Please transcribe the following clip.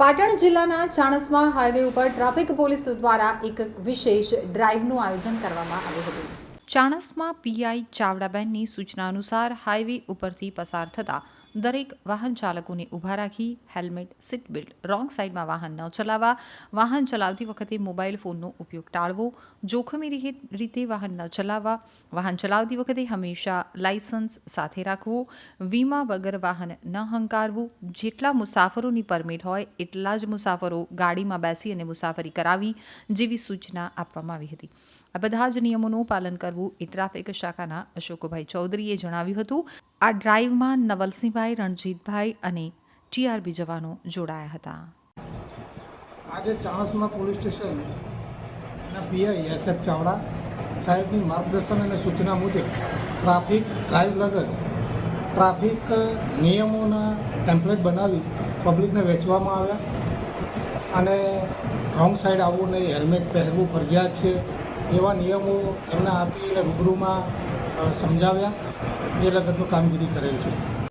પાટણ જિલ્લાના ચાણસ્મા હાઈવે ઉપર traffic police દ્વારા એક વિશેષ ડ્રાઈવનું આયોજન કરવામાં આવ્યું હતું. ચાણસ્મા પીઆઈ ચાવડાબેનની સૂચના અનુસાર હાઈવે ઉપરથી પસાર થતા દરેક વાહન ચાલકોને ઊભા રાખી, હેલ્મેટ, સીટ બેલ્ટ, રોંગ સાઈડમાં વાહન ન ચલાવવા, વાહન ચલાવતી વખતે મોબાઈલ ફોનનો ઉપયોગ ટાળવો, જોખમી રીતે વાહન ન ચલાવવા, વાહન ચલાવતી વખતે હંમેશા લાયસન્સ સાથે રાખવું, વીમા વગર વાહન ન હંકારવું, જેટલા મુસાફરોની પરમિટ હોય એટલા જ મુસાફરો ગાડીમાં બેસી અને મુસાફરી કરાવી જેવી સૂચના આપવામાં આવી હતી. આ બધા જ નિયમોનું પાલન કરવું એ ટ્રાફિક શાખાના અશોકભાઈ ચૌધરીએ જણાવ્યું હતું. આ ડ્રાઈવમાં નવલસિંહભાઈ, રણજીતભાઈ અને ટીઆરબી જવાનો જોડાયા હતા. આજે ચાણસમાં પોલીસ સ્ટેશન ના પીઆઈ એસ એફ ચાવડા સાહેબની માર્ગદર્શન અને સૂચના મુજબ ટ્રાફિક ડ્રાઈવ લગત ટ્રાફિક નિયમોના ટેમ્પલેટ બનાવી પબ્લિકને વેચવામાં આવ્યા અને રોંગ સાઈડ આવવું નહીં, હેલ્મેટ પહેરવું ફરજિયાત છે એવા નિયમો એમને આપી અને રૂબરૂમાં સમજાવ્યા. જે લગતનું કામગીરી કરેલ છે.